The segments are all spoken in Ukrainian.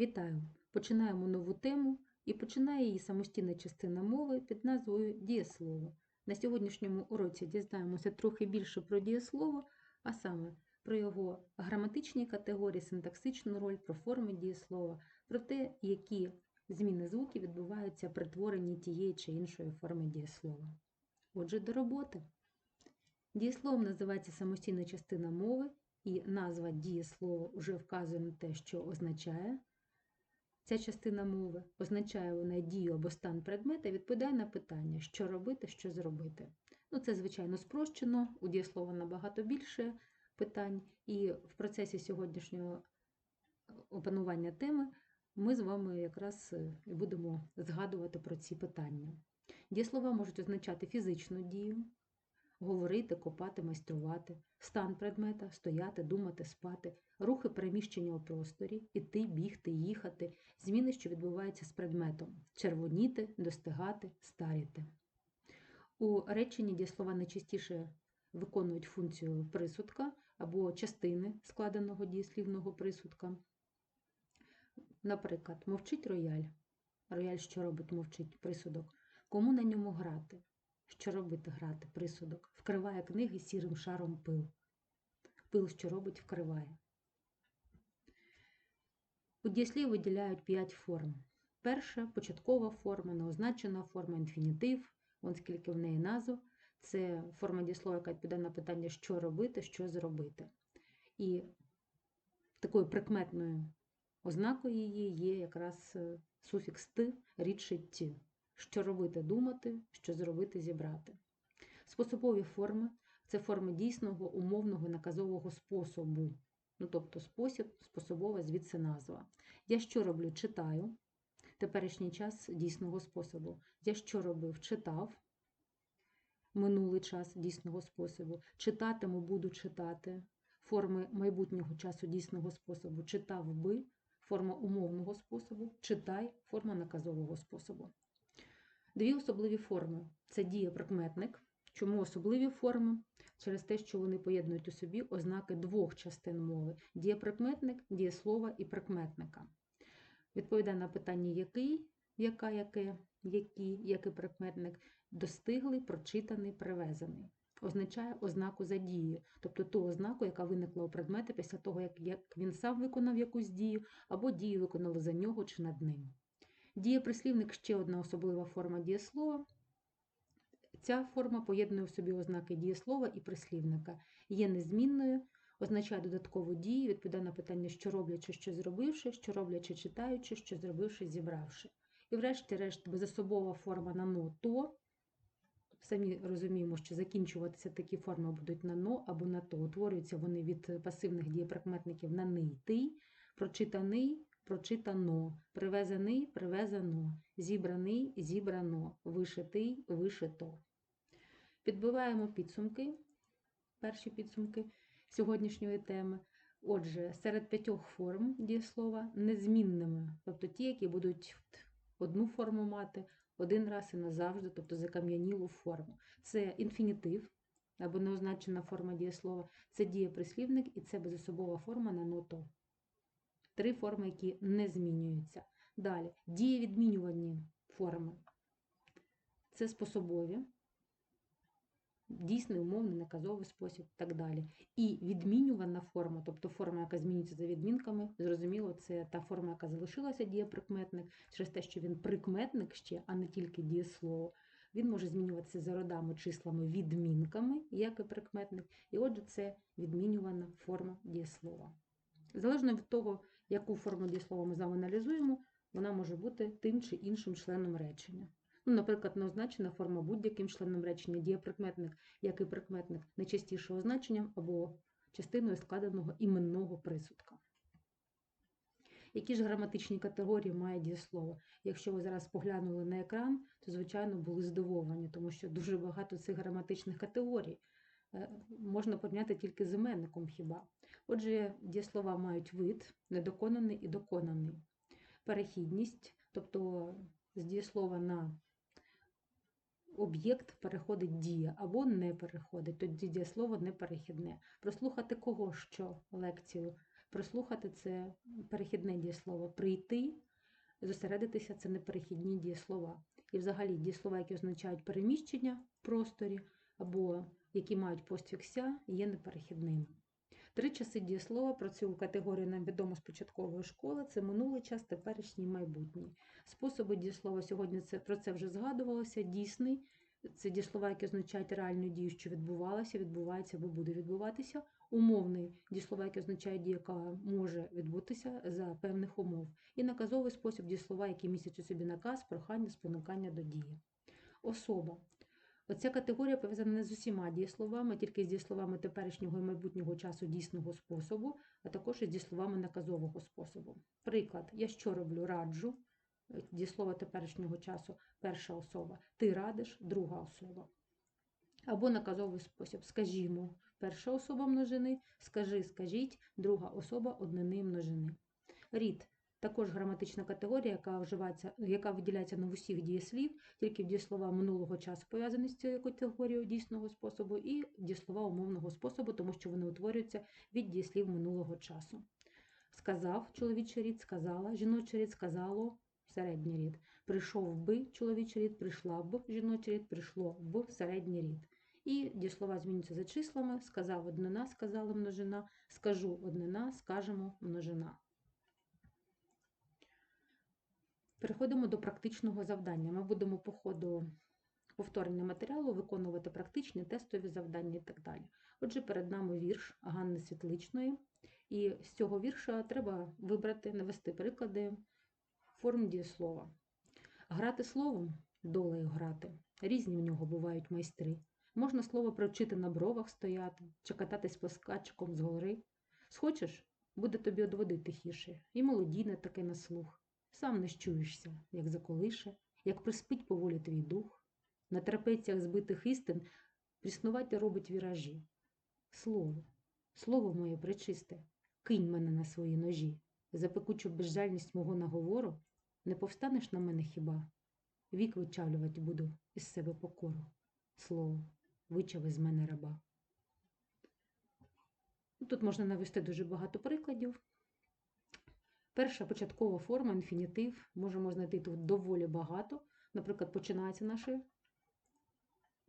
Вітаю! Починаємо нову тему і починає її самостійна частина мови під назвою Дієслово. На сьогоднішньому уроці дізнаємося трохи більше про дієслово, а саме про його граматичні категорії, синтаксичну роль, про форми дієслова, про те, які зміни звуків відбуваються при творенні тієї чи іншої форми дієслова. Отже, до роботи. Дієсловом називається самостійна частина мови, і назва дієслова вже вказує на те, що означає. Ця частина мови означає вона дію або стан предмета і відповідає на питання, що робити, що зробити. Ну, Це, звичайно, спрощено, у дієслова набагато більше питань, і в процесі сьогоднішнього опанування теми ми з вами якраз і будемо згадувати про ці питання. Дієслова можуть означати фізичну дію, говорити, копати, майструвати, стан предмета, стояти, думати, спати, рухи переміщення у просторі, іти, бігти, їхати, зміни, що відбуваються з предметом, червоніти, достигати, старіти. У реченні дієслова найчастіше виконують функцію присудка або частини складеного дієслівного присудка. Наприклад, мовчить рояль. Рояль, що робить, мовчить присудок. Кому на ньому грати? Що робити грати? Присудок. Вкриває книги сірим шаром пил. Пил, що робить, вкриває. У дієслів виділяють 5 форм. Перша початкова форма, неозначена форма, інфінітив, вон скільки в неї назв. Це форма дієслова, яка відповідає на питання, що робити, що зробити. І такою прикметною ознакою її є якраз суфікс «ти», рідше «ті». Що робити думати, що зробити зібрати. Способові форми це форми дійсного, умовного, наказового способу. Ну, тобто спосіб, способова, звідси назва. Я що роблю? Читаю. Теперішній час дійсного способу. Я що робив? Читав. Минулий час дійсного способу. Читатиму, буду читати. Форми майбутнього часу дійсного способу. Читав би, форма умовного способу. Читай, форма наказового способу. Дві особливі форми це дієприкметник. Чому особливі форми? Через те, що вони поєднують у собі ознаки двох частин мови: дієприкметник, дієслова і прикметника. Відповідає на питання який, яка, яке, які, який прикметник, достиглий, прочитаний, привезений. Означає ознаку за дією, тобто ту ознаку, яка виникла у предмети після того, як, він сам виконав якусь дію, або дію виконали за нього чи над ним. Дієприслівник ще одна особлива форма дієслова. Ця форма поєднує в собі ознаки дієслова і прислівника. Є незмінною, означає додаткову дію, відповідає на питання, що роблячи, що зробивши, що роблячи, читаючи, що зробивши, зібравши. І, врешті-решт, безособова форма на но то. Самі розуміємо, що закінчуватися такі форми будуть на но або на то. Утворюються вони від пасивних дієприкметників на ни, ти, прочитаний прочитано, привезений, привезено, зібраний, зібрано, вишитий, вишито. Підбиваємо підсумки, перші підсумки сьогоднішньої теми. Отже, серед п'ятьох форм дієслова незмінними, тобто ті, які будуть одну форму мати один раз і назавжди, тобто закам'янілу форму. Це інфінітив або неозначена форма дієслова, це дієприслівник і це безособова форма на ното три форми, які не змінюються. Далі, дієвідмінювані форми. Це способові, дійсний, умовний, наказовий спосіб і так далі. І відмінювана форма, тобто форма, яка змінюється за відмінками, зрозуміло, це та форма, яка залишилася дієприкметник, через те, що він прикметник ще, а не тільки дієслово. Він може змінюватися за родами, числами, відмінками, як і прикметник. І отже, це відмінювана форма дієслова. Залежно від того, яку форму дієслова ми з вами аналізуємо, вона може бути тим чи іншим членом речення. Ну, Наприклад, неозначена форма будь-яким членом речення, дієприкметник, як і прикметник найчастіше означенням або частиною складеного іменного присудка. Які ж граматичні категорії має дієслово? Якщо ви зараз поглянули на екран, то, звичайно, були здивовані, тому що дуже багато цих граматичних категорій. Можна порівняти тільки з іменником хіба. Отже, дієслова мають вид, недоконаний і доконаний. Перехідність, тобто з дієслова на об'єкт переходить дія або не переходить, тоді дієслово не перехідне. Прослухати кого що лекцію Прислухати це перехідне дієслово. Прийти, зосередитися це неперехідні дієслова. І взагалі дієслова, які означають переміщення в просторі, або які мають постфікся, є неперехідними. Три часи дієслова про цю категорію нам відомо з початкової школи це минулий час, теперішній майбутній. Способи дієслова сьогодні це, про це вже згадувалося. Дійсний це дієслова, які означають реальну дію, що відбувалася, відбувається або буде відбуватися. Умовний дієслова, які означають дію, яка може відбутися за певних умов. І наказовий спосіб дієслова, які містять у собі наказ, прохання, спонукання до дії. Особа. Оця категорія пов'язана не з усіма дієсловами, тільки з дієсловами теперішнього і майбутнього часу дійсного способу, а також із дієсловами наказового способу. Приклад, я що роблю? Раджу, е, дієслово теперішнього часу, перша особа, ти радиш, друга особа. Або наказовий спосіб, скажімо, перша особа множини, скажи, скажіть, друга особа однини множини. Рід також граматична категорія, яка вживається, яка виділяється на усіх дієслів, тільки в дієслова минулого часу пов'язані з цією категорією дійсного способу, і дієслова умовного способу, тому що вони утворюються від дієслів минулого часу. Сказав чоловічий рід, сказала, жіночий рід, сказало, середній рід. Прийшов би чоловічий рід, прийшла б жіночий рід, прийшло б середній рід. І дієслова змінюються за числами. Сказав однина, сказала множина, скажу однина, скажемо множина. Переходимо до практичного завдання. Ми будемо по ходу повторення матеріалу виконувати практичні тестові завдання і так далі. Отже, перед нами вірш Ганни Світличної. І з цього вірша треба вибрати, навести приклади форм дієслова. Грати словом долею грати. Різні в нього бувають майстри. Можна слово привчити на бровах стояти чи кататись плескачком з гори. Схочеш, буде тобі одводи тихіше, і молодійне таке на слух. Сам не щуєшся, як заколише, як приспить поволі твій дух. На трапеціях збитих істин пріснувати робить віражі. Слово, слово моє пречисте, кинь мене на свої ножі. За пекучу безжальність мого наговору не повстанеш на мене хіба? Вік вичавлювати буду із себе покору. Слово, вичави з мене раба. Тут можна навести дуже багато прикладів. Перша початкова форма, інфінітив, можемо знайти тут доволі багато. Наприклад, починається наш,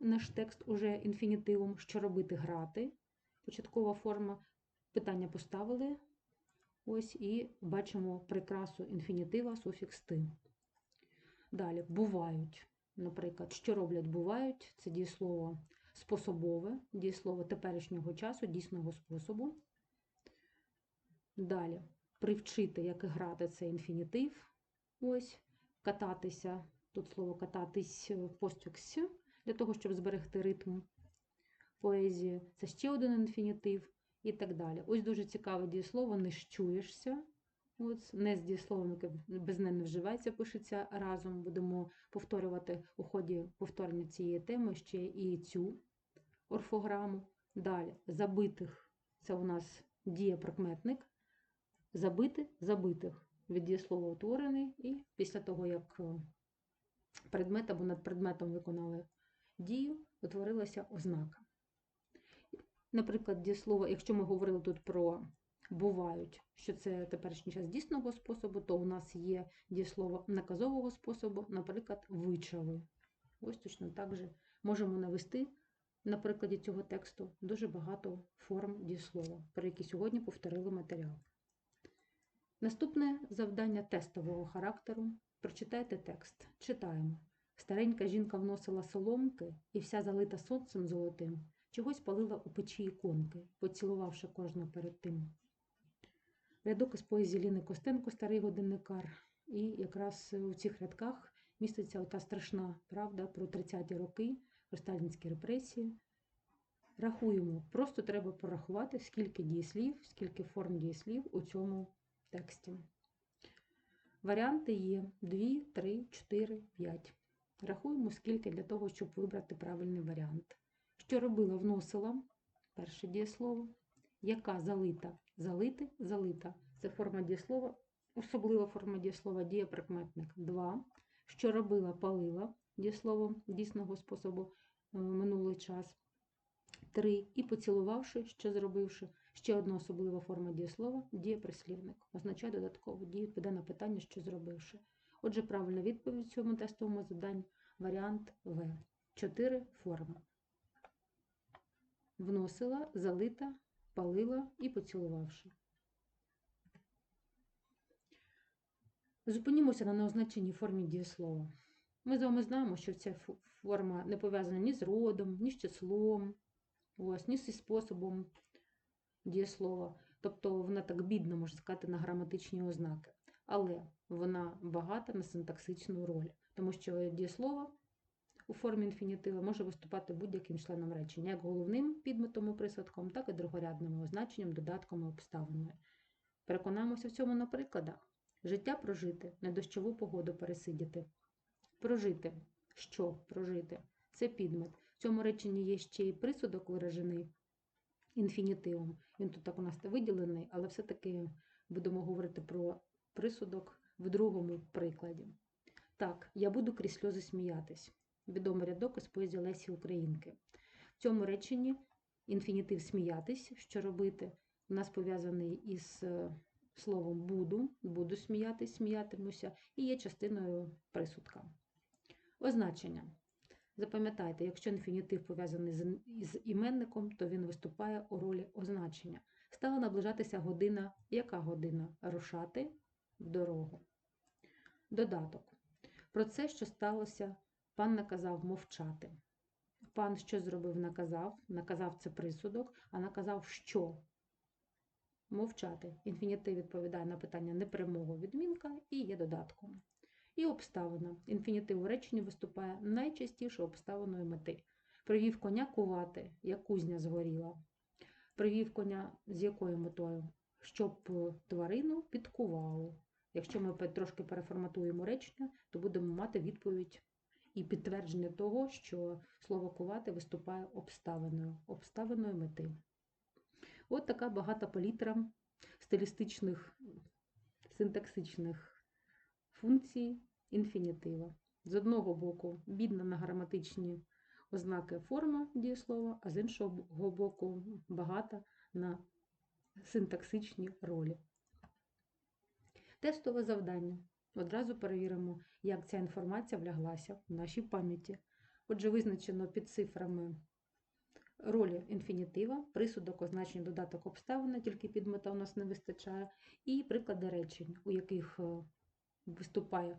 наш текст уже інфінітивом. Що робити грати? Початкова форма. Питання поставили. Ось і бачимо прикрасу інфінітива, суфікс ти. Далі бувають. Наприклад, що роблять бувають, це дієслово способове, дієслово теперішнього часу, дійсного способу. Далі привчити, як грати, це інфінітив. Ось, кататися, тут слово кататись постфікс, для того, щоб зберегти ритм поезії. Це ще один інфінітив і так далі. Ось дуже цікаве дієслово не щуєшся. Не з дієсловом, яке без не не вживається, пишеться разом. Будемо повторювати у ході повторення цієї теми ще і цю орфограму. Далі, забитих це у нас дієприкметник. Забити забитих від дієслова утворений, і після того, як предмет або над предметом виконали дію, утворилася ознака. Наприклад, дієслово, якщо ми говорили тут про бувають, що це теперішній час дійсного способу, то у нас є дієслово наказового способу, наприклад, вичави. Ось точно так же можемо навести на прикладі цього тексту дуже багато форм дієслова, про які сьогодні повторили матеріал. Наступне завдання тестового характеру. Прочитайте текст. Читаємо. Старенька жінка вносила соломки і вся залита сонцем золотим, чогось палила у печі іконки, поцілувавши кожну перед тим. Рядок із поезії Ліни Костенко, старий годинникар. І якраз у цих рядках міститься ота страшна правда про 30-ті роки, про репресії. Рахуємо, просто треба порахувати, скільки дієслів, скільки форм дієслів у цьому тексті. Варіанти є 2, 3, 4, 5. Рахуємо, скільки для того, щоб вибрати правильний варіант. Що робила, вносила перше дієслово. Яка залита? Залити, залита. Це форма дієслова, особлива форма дієслова дієприкметник 2. Що робила, палила дієслово дійсного способу минулий час. 3. І поцілувавши, що зробивши Ще одна особлива форма дієслова дієприслівник. Означає додаткову дію, відповідає на питання, що зробивши. Отже, правильна відповідь цьому тестовому заданні варіант В. Чотири форми. Вносила, залита, палила і поцілувавши. Зупинімося на неозначеній формі дієслова. Ми з вами знаємо, що ця форма не пов'язана ні з родом, ні з числом, ось, ні зі способом дієслова. Тобто вона так бідна, можна сказати, на граматичні ознаки. Але вона багата на синтаксичну роль, тому що дієслово у формі інфінітива може виступати будь-яким членом речення, як головним підметом і присадком, так і другорядним означенням, додатком і обставиною. Переконаємося в цьому на прикладах. Життя прожити, недощову погоду пересидіти. Прожити. Що прожити? Це підмет. В цьому реченні є ще й присудок виражений інфінітивом. Він тут так у нас виділений, але все-таки будемо говорити про присудок в другому прикладі. Так, я буду крізь сльози сміятись. Відомий рядок із поезії Лесі Українки. В цьому реченні інфінітив сміятись, що робити, у нас пов'язаний із е, словом буду, буду сміятись, сміятимуся, і є частиною присудка. Означення. Запам'ятайте, якщо інфінітив пов'язаний з, іменником, то він виступає у ролі означення. Стала наближатися година. Яка година? Рушати в дорогу. Додаток. Про це, що сталося, пан наказав мовчати. Пан що зробив, наказав. Наказав це присудок, а наказав що? Мовчати. Інфінітив відповідає на питання непрямого відмінка і є додатком. І обставина. Інфінітив у реченні виступає найчастіше обставиною мети. Привів коня кувати, як кузня згоріла. Привів коня з якою метою? Щоб е, тварину підкувало. Якщо ми трошки переформатуємо речення, то будемо мати відповідь і підтвердження того, що слово кувати виступає обставиною, обставиною мети. От така багата палітра стилістичних, синтаксичних функцій інфінітива. З одного боку, бідна на граматичні ознаки форма дієслова, а з іншого боку, багата на синтаксичні ролі. Тестове завдання. Одразу перевіримо, як ця інформація вляглася в нашій пам'яті. Отже, визначено під цифрами ролі інфінітива, присудок, означення, додаток обставини, тільки підмета у нас не вистачає, і приклади речень, у яких е, виступає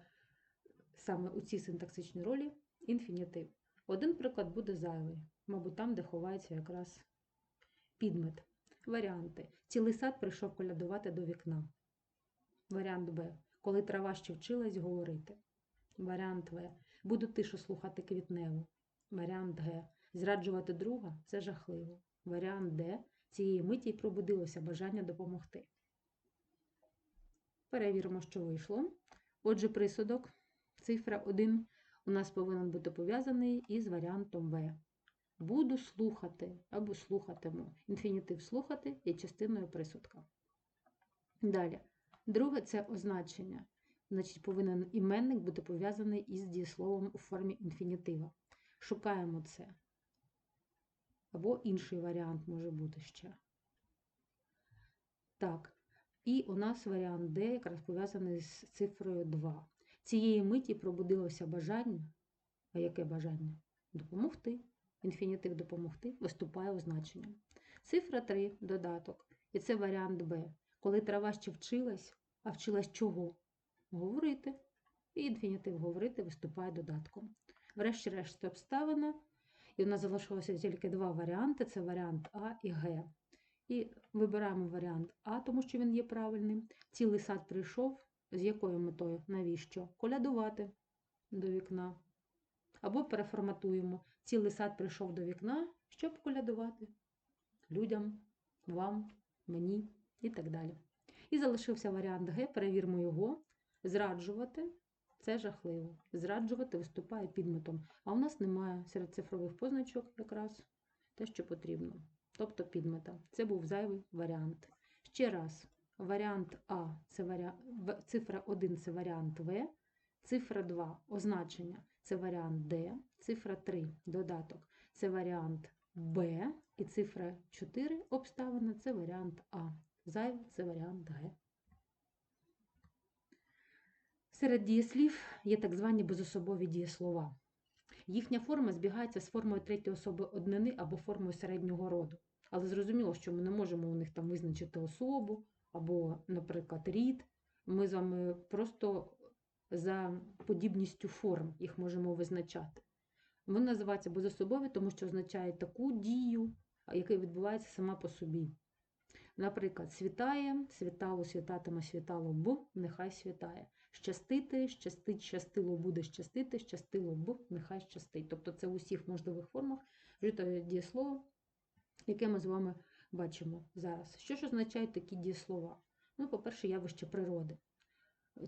саме у цій синтаксичній ролі інфінітив. Один приклад буде зайвий, мабуть, там, де ховається якраз підмет. Варіанти. Цілий сад прийшов колядувати до вікна. Варіант Б. Коли трава ще вчилась говорити. Варіант В. Буду тишу слухати квітневу. Варіант Г. Зраджувати друга це жахливо. Варіант Д. Цієї миті й пробудилося бажання допомогти. Перевіримо, що вийшло. Отже, присудок, цифра 1 у нас повинен бути пов'язаний із варіантом В. Буду слухати або слухатиму. Інфінітив слухати є частиною присудка. Далі. Друге це означення. Значить, повинен іменник бути пов'язаний із дієсловом у формі інфінітива. Шукаємо це. Або інший варіант може бути ще. Так. І у нас варіант Д якраз пов'язаний з цифрою 2. Цієї миті пробудилося бажання. А яке бажання? Допомогти. Інфінітив допомогти виступає означенням. Цифра 3 додаток. І це варіант Б. Коли трава ще вчилась, а вчилась чого? Говорити. І інфінітив говорити виступає додатком. Врешті-решт обставина. І у нас залишилося тільки два варіанти: це варіант А і Г. І вибираємо варіант А, тому що він є правильним. Цілий сад прийшов. З якою метою? Навіщо? Колядувати до вікна. Або переформатуємо. Цілий сад прийшов до вікна, щоб колядувати людям, вам, мені і так далі. І залишився варіант Г. Перевірмо його. Зраджувати це жахливо. Зраджувати виступає підметом. А у нас немає серед цифрових позначок якраз те, що потрібно. Тобто підмета. Це був зайвий варіант. Ще раз, варіант А це варіант, цифра 1 це варіант В, цифра 2 означення це варіант Д, цифра 3 додаток це варіант Б і цифра 4 обставина це варіант А. Зайве це варіант Г. Серед дієслів є так звані безособові дієслова. Їхня форма збігається з формою третьої особи однини або формою середнього роду. Але зрозуміло, що ми не можемо у них там визначити особу або, наприклад, рід. Ми з вами просто за подібністю форм їх можемо визначати. Вони називаються безособові, тому що означають таку дію, яка відбувається сама по собі. Наприклад, світає, світало, світатиме, світало б, нехай світає. Щастити, щастить, щастило буде щастити, щастило б, нехай щастить. Тобто це в усіх можливих формах вжите дієслово, яке ми з вами бачимо зараз. Що ж означають такі дієслова? Ну, по-перше, явище природи.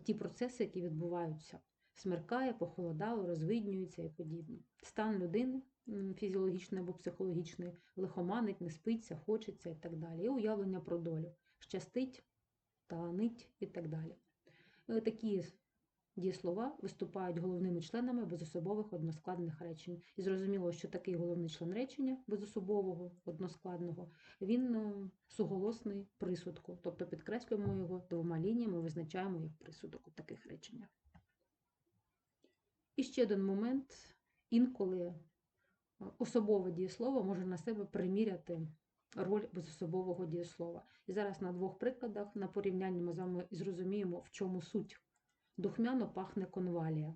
Ті процеси, які відбуваються. Смеркає, похолодало, розвиднюється і подібне. Стан людини фізіологічний або психологічний, лихоманить, не спиться, хочеться і так далі. І уявлення про долю. Щастить, таланить і так далі. Е, Такі дієслова виступають головними членами безособових односкладних речень. І зрозуміло, що такий головний член речення безособового односкладного, він е, суголосний присудку, тобто підкреслюємо його двома лініями, визначаємо як присудок у таких реченнях. І ще один момент, інколи е, особове дієслово може на себе приміряти роль безособового дієслова. І зараз на двох прикладах на порівнянні ми з вами зрозуміємо, в чому суть. Духмяно пахне конвалія.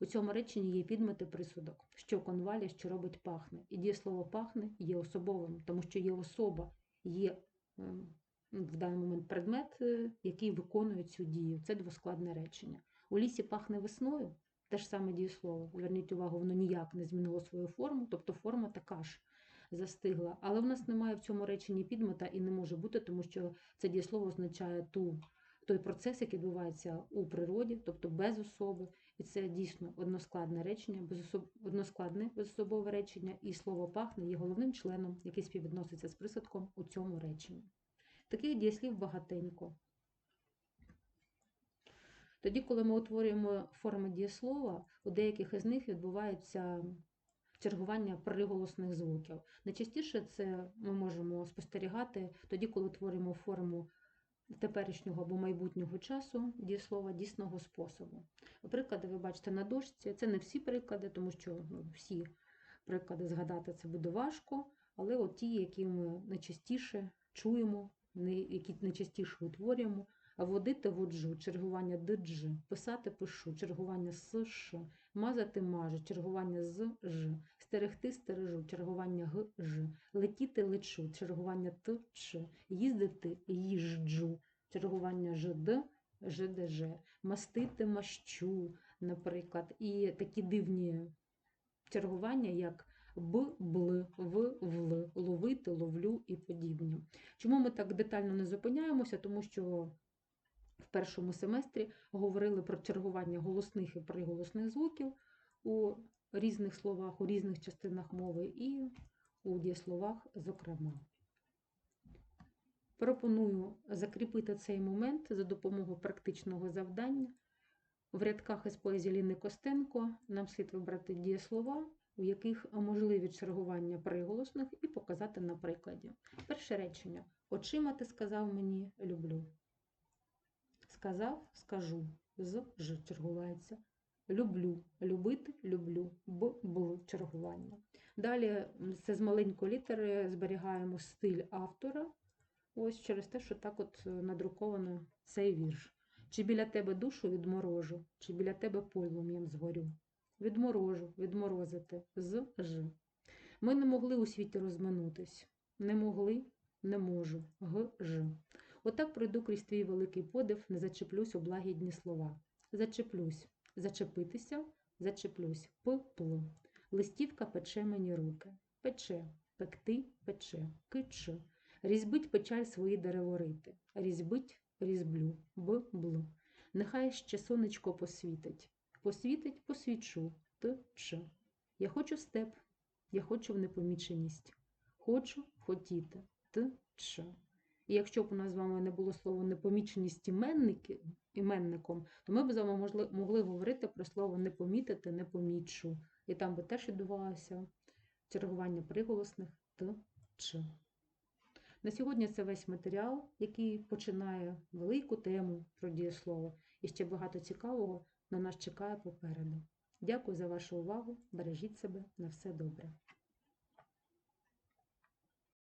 У цьому реченні є підмети присудок, що конвалія, що робить пахне. І дієслово пахне є особовим, тому що є особа, є ем, в даний момент предмет, е, який виконує цю дію. Це двоскладне речення. У лісі пахне весною, те ж саме дієслово. Зверніть увагу, воно ніяк не змінило свою форму, тобто форма така ж застигла. Але в нас немає в цьому реченні підмета і не може бути, тому що це дієслово означає ту, той процес, який відбувається у природі, тобто без особи. І це дійсно односкладне речення, безособ... односкладне безособове речення, і слово пахне є головним членом, який співвідноситься з присадком у цьому реченні. Таких дієслів багатенько. Тоді, коли ми утворюємо форми дієслова, у деяких із них відбувається чергування приголосних звуків. Найчастіше це ми можемо спостерігати тоді, коли творимо форму теперішнього або майбутнього часу дієслова дійсного способу. Приклади ви бачите на дошці. Це не всі приклади, тому що ну, всі приклади згадати це буде важко, але от ті, які ми найчастіше чуємо, які найчастіше утворюємо. Водити воджу, чергування дж, писати пишу, чергування с ш, мазати мажу, чергування з ж, стерегти стережу, чергування г ж, летіти лечу, чергування т ч, їздити їжджу, чергування жд, ждж, мастити мащу, наприклад, і такі дивні чергування, як б, бл, в, вл, ловити, ловлю і подібні. Чому ми так детально не зупиняємося? Тому що в першому семестрі говорили про чергування голосних і приголосних звуків у різних словах, у різних частинах мови і у дієсловах, зокрема. Пропоную закріпити цей момент за допомогою практичного завдання. В рядках із поезії Ліни Костенко нам слід вибрати дієслова, у яких можливі чергування приголосних, і показати на прикладі. Перше речення. Очима ти сказав мені люблю. Сказав, скажу, з ж чергувається. Люблю, любити, люблю, б, бл чергування. Далі це з маленької літери зберігаємо стиль автора. Ось через те, що так от е, надруковано цей вірш. Чи біля тебе душу відморожу, чи біля тебе полум'ям згорю. Відморожу, відморозити, з ж. Ми не могли у світі розминутись. Не могли, не можу, г, ж. Отак пройду крізь твій великий подив, не зачеплюсь у благідні слова. Зачеплюсь, зачепитися, зачеплюсь, п. Листівка пече мені руки. Пече, пекти, пече, кич. Різьбить печаль свої дереворити. Різьбить, різьблю, б, бл. Нехай ще сонечко посвітить. Посвітить, посвічу, т, ч. Я хочу степ, я хочу в непоміченість. Хочу хотіти, т, ч. І якщо б у нас з вами не було слово непоміченість іменником, то ми б з вами могли, могли говорити про слово не помітити, не. І там би теж відбувалося чергування приголосних т Ч. На сьогодні це весь матеріал, який починає велику тему про дієслово. І ще багато цікавого на нас чекає попереду. Дякую за вашу увагу. Бережіть себе на все добре.